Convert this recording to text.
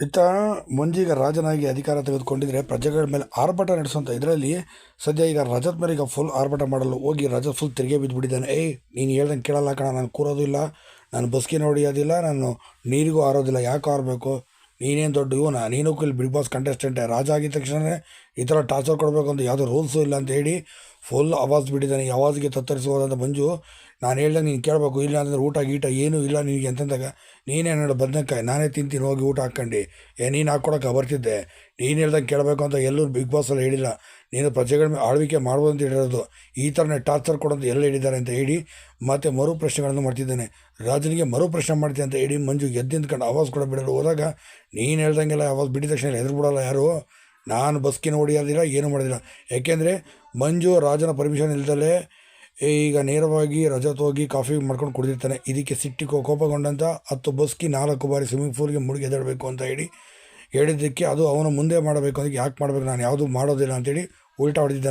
ಇತ್ತ ಮಂಜೀಗ ರಾಜನಾಗಿ ಅಧಿಕಾರ ತೆಗೆದುಕೊಂಡಿದ್ರೆ ಪ್ರಜೆಗಳ ಮೇಲೆ ಆರ್ಭಟ ನಡೆಸುವಂಥ ಇದರಲ್ಲಿ ಸದ್ಯ ಈಗ ರಜತ್ ಮೇಲೆ ಈಗ ಫುಲ್ ಆರ್ಭಟ ಮಾಡಲು ಹೋಗಿ ರಜತ್ ಫುಲ್ ತಿರುಗಿ ಬಿದ್ದುಬಿಟ್ಟಿದ್ದಾನೆ ಏಯ್, ನೀನು ಹೇಳ್ದಂಗೆ ಕೇಳಲ್ಲ ಕಣ, ನಾನು ಕೂರೋದು ಇಲ್ಲ. ನಾನು ಬಸ್ಗೆ ಹೊಡೆಯೋದಿಲ್ಲ ನಾನು ನೀರಿಗೂ ಆರೋದಿಲ್ಲ. ಯಾಕೆ ಆರಬೇಕು? ನೀನೇನು ದೊಡ್ಡ ಇವನ? ನೀನು ಇಲ್ಲಿ ಬಿಗ್ ಬಾಸ್ ಕಂಟೆಸ್ಟೆಂಟೇ ರಾಜ ಆಗಿದ ತಕ್ಷಣ ಈ ಥರ ಟಾರ್ಚರ್ ಕೊಡಬೇಕು ಅಂತ ಯಾವುದೋ ರೂಲ್ಸು ಇಲ್ಲ ಅಂತ ಹೇಳಿ ಫುಲ್ ಆವಾಜ್ ಬಿಟ್ಟಿದ್ದಾನೆ ಈ ಆವಾಜ್ಗೆ ತತ್ತರಿಸುವುದಂತ ಮಂಜು. ನಾನು ಹೇಳ್ದೆ, ನೀನು ಕೇಳಬೇಕು, ಇಲ್ಲ ಅಂತಂದ್ರೆ ಊಟ ಗೀಟ ಏನೂ ಇಲ್ಲ ನಿನಗೆ ಅಂತಂದಾಗ, ನೀನೇ ನೋಡು ಬದನೆಕಾಯಿ, ನಾನೇ ತಿಂತೀನಿ, ಹೋಗಿ ಊಟ ಹಾಕ್ಕೊಂಡು. ಏ, ನೀನು ಹಾಕ್ಕೊಡಕ್ಕೆ ಬರ್ತಿದ್ದೆ. ನೀನು ಹೇಳ್ದಂಗೆ ಕೇಳಬೇಕು ಅಂತ ಎಲ್ಲೂ ಬಿಗ್ ಬಾಸಲ್ಲಿ ಹೇಳಿಲ್ಲ. ನೀನು ಪ್ರಜೆಗಳ ಮೇಲೆ ಆಳ್ವಿಕೆ ಮಾಡ್ಬೋದು ಅಂತ ಹೇಳಿರೋದು. ಈ ಥರನೇ ಟಾರ್ಚರ್ ಕೊಡೋದು ಎಲ್ಲ ಹೇಳಿದ್ದಾರೆ ಅಂತ ಹೇಳಿ ಮತ್ತೆ ಮರು ಪ್ರಶ್ನೆಗಳನ್ನು ಮಾಡ್ತಿದ್ದಾನೆ. ರಾಜನಿಗೆ ಮರು ಪ್ರಶ್ನೆ ಮಾಡ್ತೀನಿ ಅಂತ ಹೇಳಿ ಮಂಜು ಎದ್ದು ನಿಂತ್ಕೊಂಡು ಆವಾಜ್ ಕೂಡ ಬಿಡಲು ಹೋದಾಗ, ನೀನು ಹೇಳ್ದಂಗೆಲ್ಲ ಆವಾಜ್ ಬಿಟ್ಟಿದ ತಕ್ಷಣ ಎದುರು ಬಿಡೋಲ್ಲ ಯಾರು? ನಾನು ಬಸ್ಕಿನ ಹೊಡಿಯೋದಿಲ್ಲ ಏನು ಮಾಡೋದಿಲ್ಲ. ಯಾಕೆಂದರೆ ಮಂಜು ರಾಜನ ಪರ್ಮಿಷನ್ ಇಲ್ದಲೇ ಈಗ ನೇರವಾಗಿ ರಜಾ ಹೋಗಿ ಕಾಫಿ ಮಾಡ್ಕೊಂಡು ಕುಡಿದಿರ್ತಾನೆ. ಇದಕ್ಕೆ ಸಿಟ್ಟಿ ಕೋಪಗೊಂಡಂತ ಹತ್ತು ಬಸ್ಕಿ ನಾಲ್ಕು ಬಾರಿ ಸ್ವಿಮ್ಮಿಂಗ್ ಪೂಲ್ಗೆ ಮುಳುಗಿ ಎದ್ದೇಳಬೇಕು ಅಂತ ಹೇಳಿ ಹೇಳಿದ್ದಕ್ಕೆ ಅದು ಅವನು ಮುಂದೆ ಮಾಡಬೇಕು. ಅದಕ್ಕೆ ಯಾಕೆ ಮಾಡಬೇಕು? ನಾನು ಯಾವುದು ಮಾಡೋದಿಲ್ಲ ಅಂತೇಳಿ ಉಲ್ಟಾ ಹೊಡೆದಿದ್ದಾನೆ.